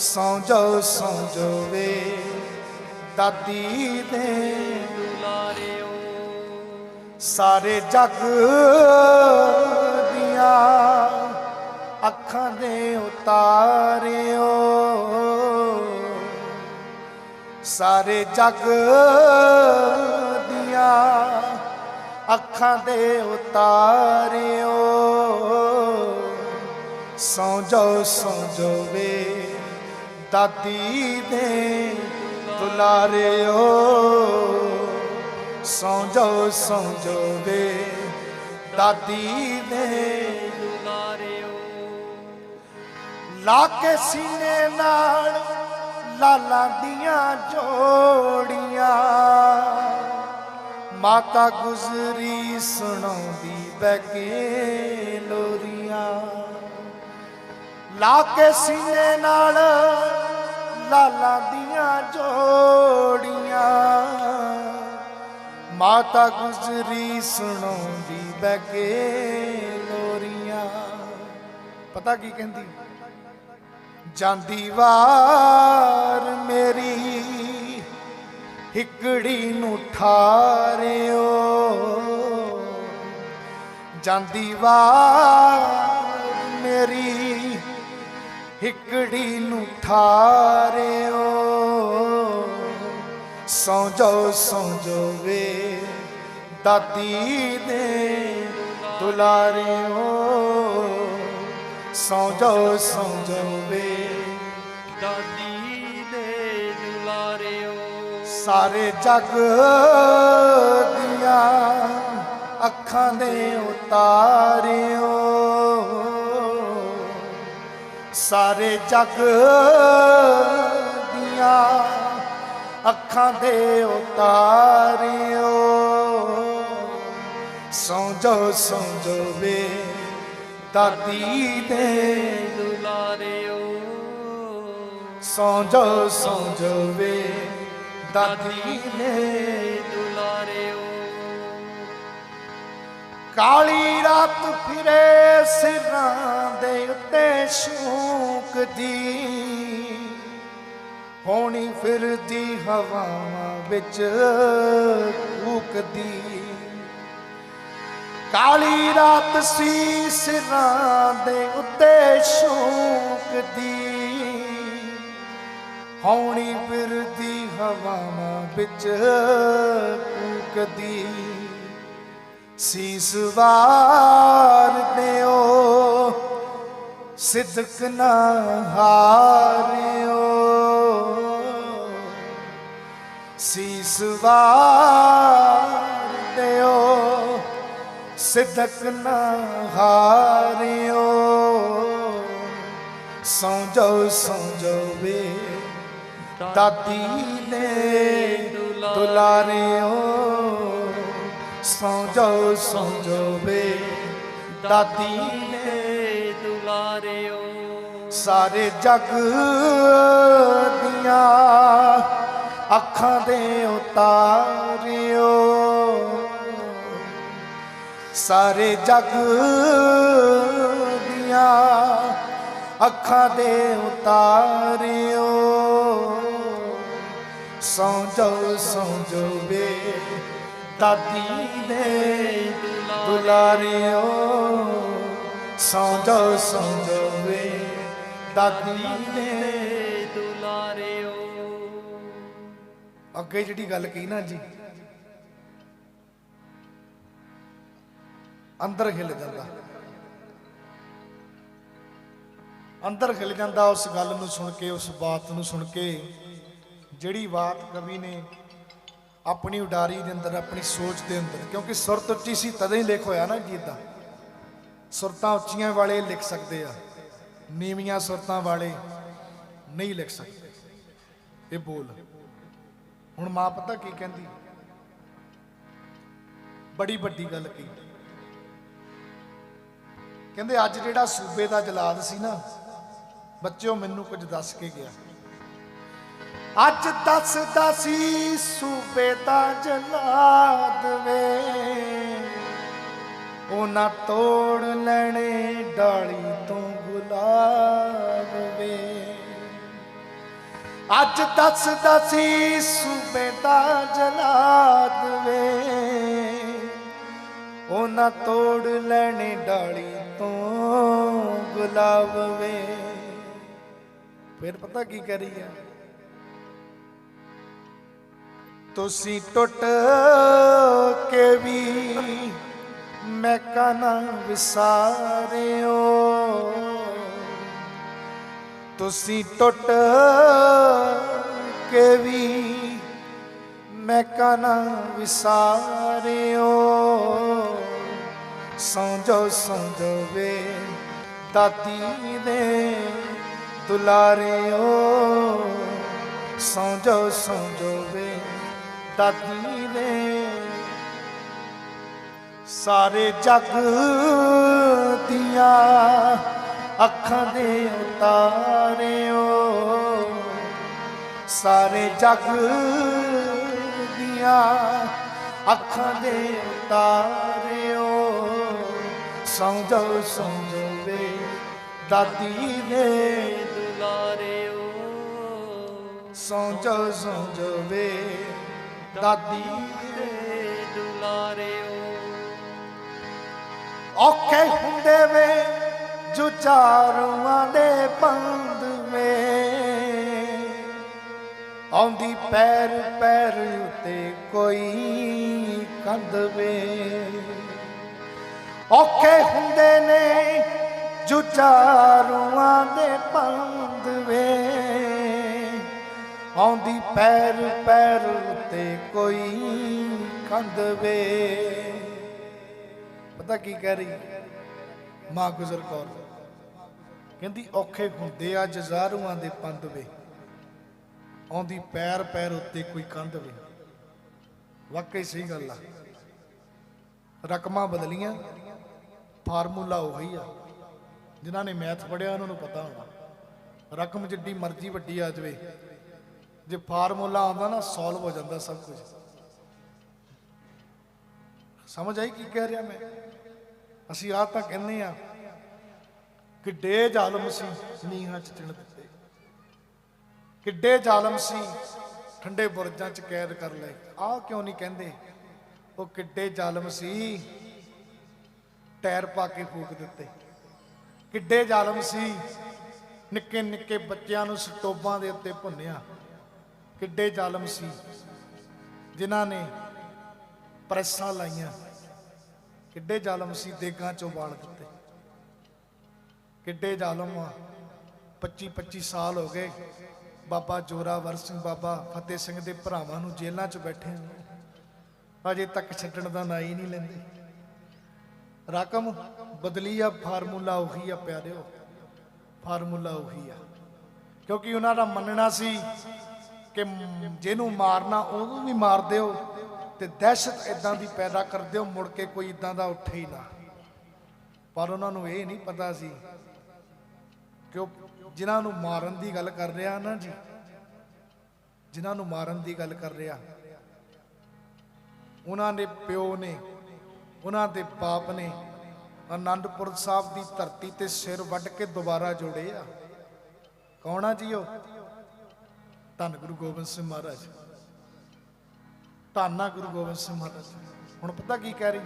ਸੌ ਜੋ ਸੌਂ ਜੋ ਵੇ। ਦਾਦੀ ਦੇ ਸਾਰੇ ਜਗ ਦੀਆਂ ਅੱਖਾਂ ਦੇ ਉਤਾਰਿਓ। ਸਾਰੇ ਜਗ ਦੀਆਂ ਅੱਖਾਂ ਦੇ ਉਤਾਰਿਓ। ਸੌਂ ਜੋ ਸੌਂ ਜੋ ਵੇ। ਦਾਦੀ ਦੇ ਦੁਲਾਰਿਓ ਸੌਂ ਜੋ ਸੌਂ ਜੋ ਵੇ ਦਾਦੀ ਦੇ ਲਾ ਕੇ ਸੀਨੇ ਨਾਲ ਲਾਲਾਂ ਦੀਆਂ ਜੋੜੀਆਂ, ਮਾਤਾ ਗੁਜ਼ਰੀ ਸੁਣਾਉਂਦੀ ਬੈਕੇ ਲੋਰੀਆਂ। ਲਾ ਕੇ ਸੀਨੇ ਨਾਲ ਲਾਲਾਂ ਦੀਆਂ ਜੋੜੀਆਂ। ਮਾਤਾ ਗੁਜ਼ਰੀ ਸੁਣਾਉਂਦੀ ਬੈਕੇ ਲੋਰੀਆਂ। ਪਤਾ ਕੀ ਕਹਿੰਦੀ? ਜਾਂਦੀ ਵਾਰ ਮੇਰੀ ਹਿਕੜੀ ਨੂੰ ਠਾਰਿਓ। ਜਾਂਦੀ ਵਾਰ ਮੇਰੀ ਹਿਕੜੀ ਨੂੰ ਠਾਰਿਓ। ਸੌਂ ਜੋ ਸੌਂ ਜੋ ਵੇ ਦਾਦੀ ਦੇ ਦੁਲਾਰਿਓ। ਸੌਂ ਜੋ ਸੌਂ ਜੋ ਵੇ ਦਾਦੀ ਦੇ ਦੁਲਾਰਿਓ। ਸਾਰੇ ਜਗ ਦੀਆਂ ਅੱਖਾਂ ਦੇ ਉਤਾਰਿਓ। ਸਾਰੇ ਜਗ ਦੀਆਂ ਅੱਖਾਂ ਦੇ ਉਤਾਰਿਓ। ਸੌਂ ਜੋ ਵੇ ਦਾਦੀ ਦੇ ਦੁਲਾਰਿਓ। ਸੌਂ ਜੋ ਸੌਂ ਜੋ ਵੇ ਦਾਦੀ ਨੇ ਦੁਲਾਰਿਓ। ਕਾਲੀ ਰਾਤ ਫਿਰੇ ਸਿਰਾਂ ਦੇ ਉੱਤੇ ਸ਼ੂਕਦੀ। ਹੋਣੀ ਫਿਰਦੀ ਹਵਾਵਾਂ ਵਿੱਚ ਕੂਕਦੀ ਕਾਲੀ ਰਾਤ ਸੀ ਸਿਰਾਂ ਦੇ ਉੱਤੇ ਸ਼ੂਕਦੀ। ਹੋਣੀ ਫਿਰਦੀ ਹਵਾਵਾਂ ਵਿੱਚ ਕੂਕਦੀ ਸੀਸ ਵਾਰ ਦਿਓ। ਸਿਦਕ ਨਾ ਹਾਰਿਓ। ਸੀਸ ਵਾਰ ਦਿਓ, ਸਿਦਕ ਨਾ ਹਾਰਿਓ। ਸੌਂ ਜੋ ਸੌਂ ਜੋ ਵੇ ਦਾਦੀ ਨੇ ਦੁਲਾਰਿਓ। ਸੌਂ ਜੋ ਸੌਂ ਜੋ ਵੇ ਦਾਦੀ ਨੇ ਦੁਲਾਰਿਓ। ਸਾਰੇ ਜਗ ਦੀਆਂ ਅੱਖਾਂ ਦੇ ਉਤਾਰਿਓ। ਸਾਰੇ ਜਗ ਦੀਆਂ ਅੱਖਾਂ ਦੇ ਉਤਾਰਿਓ। ਸੌਂ ਜੋ ਸੌਂ ਜੋ ਵੇ ਦਾਦੀ ਦੇ ਦੁਲਾਰਿਓ ਸੌਂ ਜੋ ਸੌਂ ਜੋ ਵੇ ਦਾਦੀ ਦੇ ਦੁਲਾਰਿਓ। ਅੱਗੇ ਜਿਹੜੀ ਗੱਲ ਕਹੀ ਨਾ ਜੀ, ਅੰਦਰ ਖਿਲ ਜਾਂਦਾ। ਅੰਦਰ ਖਿਲ ਜਾਂਦਾ ਉਸ ਗੱਲ ਨੂੰ ਸੁਣ ਕੇ, ਉਸ ਬਾਤ ਨੂੰ ਸੁਣ ਕੇ, ਜਿਹੜੀ ਬਾਤ ਕਵੀ ਨੇ ਆਪਣੀ ਉਡਾਰੀ ਦੇ ਅੰਦਰ, ਆਪਣੀ ਸੋਚ ਦੇ ਅੰਦਰ। ਕਿਉਂਕਿ ਸੁਰਤ ਉੱਚੀ ਸੀ, ਤਦ ਹੀ ਲਿਖ ਹੋਇਆ ਨਾ ਗੀਤ ਦਾ। ਸੁਰਤਾਂ ਉੱਚੀਆਂ ਵਾਲੇ ਲਿਖ ਸਕਦੇ ਆ। ਨੀਵੀਆਂ ਸੁਰਤਾਂ ਵਾਲੇ ਨਹੀਂ ਲਿਖ ਸਕਦੇ। ਇਹ ਬੋਲ। ਹੁਣ ਮਾਂ ਪਤਾ ਕੀ ਕਹਿੰਦੀ? ਬੜੀ ਵੱਡੀ ਗੱਲ ਕੀ ਕਹਿੰਦੇ, ਅੱਜ ਜਿਹੜਾ ਸੂਬੇ ਦਾ ਜਲਾਦ ਸੀ ਨਾ, ਬੱਚਿਓ ਮੈਨੂੰ ਕੁਝ ਦੱਸ ਕੇ ਗਿਆ। ਅੱਜ ਦੱਸਦਾ ਸੀ ਸੂਬੇ ਦਾ ਜਲਾਦ ਵੇ। ਉਹਨਾਂ ਤੋੜ ਲੈਣੇ ਡਾਲੀ ਤੋਂ ਗੁਲਾਬ ਵੇ। ਅੱਜ ਦੱਸਦਾ ਸੀ ਸੂਬੇ ਦਾ ਜਲਾਦ ਵੇ। ਉਹਨਾਂ ਤੋੜ ਲੈਣੇ ਡਾਲੀ ਤੋਂ ਗੁਲਾਬ ਵੇ। ਫਿਰ ਪਤਾ ਕੀ ਕਰੀ ਆ? ਤੁਸੀਂ ਟੁੱਟ ਕੇ ਵੀ ਮੈਂ ਕਨਾ ਵਿਸਾਰਿਓ। ਤੁਸੀਂ ਟੁੱਟ ਕੇ ਵੀ ਮੈਂ ਕਨਾ ਵਿਸਾਰਿਓ। ਸੌਂ ਜਾਓ ਵੇ ਦਾਦੀ ਦੇ ਦੁਲਾਰਿਓ। ਸੌਂ ਜਾਓ ਸੌਂ ਵੇ ਦਾਦੀ ਦੇ ਸਾਰੇ ਜੱਗ ਦੀਆਂ ਅੱਖਾਂ ਦੇ ਉਤਾਰਿਓ। ਸਾਰੇ ਜਗ ਦੀਆਂ ਅੱਖਾਂ ਦੇ ਉਤਾਰਿਓ। ਸੌਂ ਜਾਓ ਵੇ ਦਾਦੀ ਦੇ ਦੁਲਾਰਿਓ। ਸੌਂ ਜਾਓ ਵੇ ਦਾਦੀ ਦੇ ਦੁਲਾਰਿਓ ਔਖੇ ਹੁੰਦੇ ਵੇ, ਜੋ ਚਾਰੂਆਂ ਦੇ ਪੰਦ ਵੇ। ਆਉਂਦੀ ਪੈਰ ਪੈਰ ਉਤੇ ਕੋਈ ਕੰਧ ਵੇ। ਔਖੇ ਹੁੰਦੇ ਨੇ, ਜੋ ਚਾਰੂਆਂ ਦੇ ਪੰਦ ਵੇ। ਆਉਂਦੀ ਪੈਰ ਪੈਰ ਉਤੇ ਕੋਈ ਕੰਧ ਵੇ। ਪਤਾ ਕੀ ਕਹਿ ਰਹੀ? ਮਾਂ ਗੁਜ਼ਰ ਕੌਰ। ਕਹਿੰਦੀ, ਔਖੇ ਹੁੰਦੇ ਆ ਜਜ਼ਾਰੂਆਂ ਦੇ ਪੰਦ ਵੇ। ਆਉਂਦੀ ਪੈਰ ਪੈਰ ਉੱਤੇ ਕੋਈ ਕੰਧ ਵੇ। ਵਾਕਈ ਸਹੀ ਗੱਲ ਆ। ਰਕਮਾਂ ਬਦਲੀਆਂ, ਫਾਰਮੂਲਾ ਉਹੀ ਆ। ਜਿਨ੍ਹਾਂ ਨੇ ਮੈਥ ਪੜਿਆ ਉਹਨਾਂ ਨੂੰ ਪਤਾ ਹੋਣਾ। ਰਕਮ ਜਿੱਡੀ ਮਰਜ਼ੀ ਵੱਡੀ ਆ ਜਾਵੇ। ਜੇ ਫਾਰਮੂਲਾ ਆਉਂਦਾ ਨਾ ਸੋਲਵ ਹੋ ਜਾਂਦਾ ਸਭ ਕੁਝ। ਸਮਝ ਆਈ ਕੀ ਕਹਿ ਰਿਹਾ ਮੈਂ? ਅਸੀਂ ਆ ਤਾਂ ਕਹਿੰਦੇ ਆ ਕਿੱਡੇ ਜ਼ਾਲਮ ਸੀ ਨੀਹਾਂ ਚ ਚਿਣ ਦਿੱਤੇ ਕਿੱਡੇ ਜ਼ਾਲਮ ਸੀ ਠੰਡੇ ਬੁਰਜਾਂ ਚ ਕੈਦ ਕਰ ਲਏ। ਆਹ ਕਿਉਂ ਨਹੀਂ ਕਹਿੰਦੇ? ਉਹ ਕਿੱਡੇ ਜ਼ਾਲਮ ਸੀ ਟਾਇਰ ਪਾ ਕੇ ਫੂਕ ਦਿੱਤੇ। ਕਿੱਡੇ ਜ਼ਾਲਮ ਸੀ ਨਿੱਕੇ ਨਿੱਕੇ ਬੱਚਿਆਂ ਨੂੰ ਸਟੋਬਾਂ ਦੇ ਉੱਤੇ ਭੁੰਨਿਆ। ਕਿੱਡੇ ਜ਼ਾਲਮ ਸੀ, ਜਿਨ੍ਹਾਂ ਨੇ ਪ੍ਰੈਸਾਂ ਲਾਈਆਂ। ਕਿੱਡੇ ਜ਼ਾਲਮ ਸੀ ਦੇਗਾਂ ਚੋਂ ਵਾਲ ਦਿੱਤੇ। ਕਿੱਡੇ ਜ਼ਾਲਮ ਆ। 25 25 ਸਾਲ ਹੋ ਗਏ ਬਾਬਾ ਜੋਰਾਵਰ ਸਿੰਘ, ਬਾਬਾ ਫਤਿਹ ਸਿੰਘ ਦੇ ਭਰਾਵਾਂ ਨੂੰ ਜੇਲ੍ਹਾਂ 'ਚ ਬੈਠੇ ਅਜੇ ਤੱਕ ਛੱਡਣ ਦਾ ਨਾਂ ਹੀ ਨਹੀਂ ਲੈਂਦੇ। ਰਕਮ ਬਦਲੀ ਆ, ਫਾਰਮੂਲਾ ਉਹੀ ਆ ਪਿਆਰਿਓ। ਫਾਰਮੂਲਾ ਉਹੀ ਆ। ਕਿਉਂਕਿ ਉਹਨਾਂ ਦਾ ਮੰਨਣਾ ਸੀ ਕਿ ਜਿਹਨੂੰ ਮਾਰਨਾ ਉਹਨੂੰ ਵੀ ਮਾਰ ਦਿਓ ਤੇ ਦਹਿਸ਼ਤ ਇਦਾਂ ਦੀ ਪੈਦਾ ਕਰ ਦਿਓ, ਮੁੜ ਕੇ ਕੋਈ ਇਦਾਂ ਦਾ ਉੱਠੇ ਹੀ ਨਾ। ਪਰ ਉਹਨਾਂ ਨੂੰ ਇਹ ਨਹੀਂ ਪਤਾ ਸੀ ਕਿ ਉਹ ਜਿਨ੍ਹਾਂ ਨੂੰ ਮਾਰਨ ਦੀ ਗੱਲ ਕਰ ਰਿਹਾ ਨਾ ਜੀ, ਜਿਨ੍ਹਾਂ ਨੂੰ ਮਾਰਨ ਦੀ ਗੱਲ ਕਰ ਰਿਹਾ, ਉਹਨਾਂ ਦੇ ਪਿਓ ਨੇ, ਉਹਨਾਂ ਦੇ ਬਾਪ ਨੇ ਆਨੰਦਪੁਰ ਸਾਹਿਬ ਦੀ ਧਰਤੀ ਤੇ ਸਿਰ ਵੱਢ ਕੇ ਦੁਬਾਰਾ ਜੋੜੇ ਆ। ਕੌਣ ਆ ਜੀ ਉਹ? ਧੰਨ ਗੁਰੂ ਗੋਬਿੰਦ ਸਿੰਘ ਮਹਾਰਾਜ। ਧੰਨਾ ਗੁਰੂ ਗੋਬਿੰਦ ਸਿੰਘ ਮਹਾਰਾਜ। ਹੁਣ ਪਤਾ ਕੀ ਕਹਿ ਰਹੀ?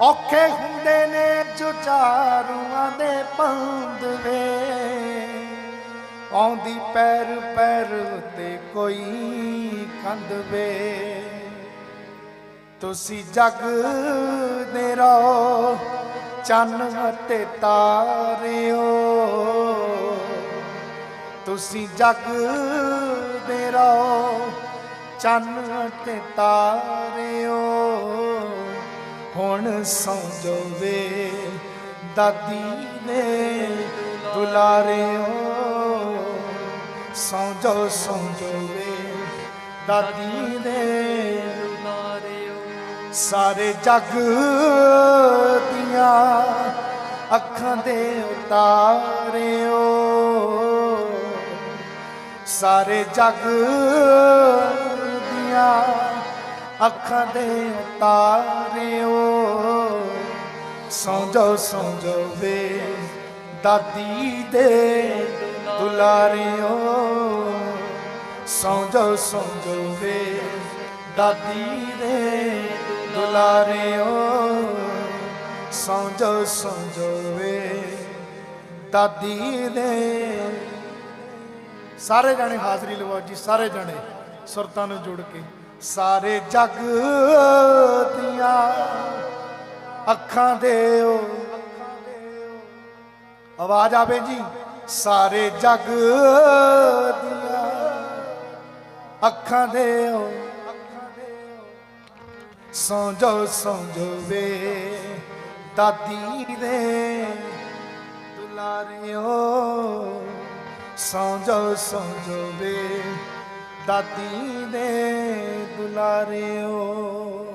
ਔਖੇ ਹੁੰਦੇ ਨੇ ਜੋ ਚਾਰੂਆਂ ਦੇ ਪੰਦ ਵੇ। ਆਉਂਦੀ ਪੈਰ ਪੈਰ ਤੇ ਕੋਈ ਕੰਧ ਵੇ। ਤੁਸੀਂ ਜਗ ਦੇ ਰਹੋ ਚੰਨ ਅਤੇ ਤਾਰਿਓ। ਤੁਸੀਂ ਜਗ ਦੇ ਰਹੋ, ਚੰਨ ਅਤੇ ਤਾਰਿਓ ਹੁਣ ਸੌਂ ਜਾਵੇ ਦਾਦੀ ਨੇ ਦੁਲਾਰਿਓ ਸੌਂ ਜਾਓ ਸੌਂ ਜਾਓ ਵੇ, ਦਾਦੀ ਨੇ ਦੁਲਾਰਿਓ ਸਾਰੇ ਜੱਗ ਦੀਆਂ ਅੱਖਾਂ ਦੇ ਉਤਾਰਿਓ ਸਾਰੇ ਜੱਗ ਦੀਆਂ ਅੱਖਾਂ ਦੇ ਉਤਾਰਿਓ ਸੌਂ ਜਾਓ ਸੌਂ ਜਾਓ ਵੇ ਦਾਦੀ ਦੇ ਦੁਲਾਰਿਓ। ਸੌਂ ਜਾਓ ਵੇ ਦਾਦੀ ਦੇ ਦੁਲਾਰਿਓ। ਸੌਂ ਜਾਓ ਵੇ ਦਾਦੀ ਦੇ ਸਾਰੇ ਜਾਣੇ ਹਾਜ਼ਰੀ ਲਵਾਓ ਜੀ, ਸਾਰੇ ਜਾਣੇ ਸੁਰਤਾਂ ਨੂੰ ਜੋੜ ਕੇ। ਸਾਰੇ ਜੱਗ ਦੀਆਂ ਅੱਖਾਂ ਦੇਓ ਆਵਾਜ਼ ਆਵੇ ਜੀ, ਸਾਰੇ ਜੱਗ ਦੀਆਂ ਅੱਖਾਂ ਦੇਓ ਸੌਂ ਜਾਓ ਸੌਂ ਜਾਓ ਵੇ ਦਾਦੀ ਦੇ ਦੁਲਾਰਿਓ ਸੌਂ ਜਾਓ ਵੇ ਦਾਦੀ ਦੇ ਦੁਲਾਰਿਓ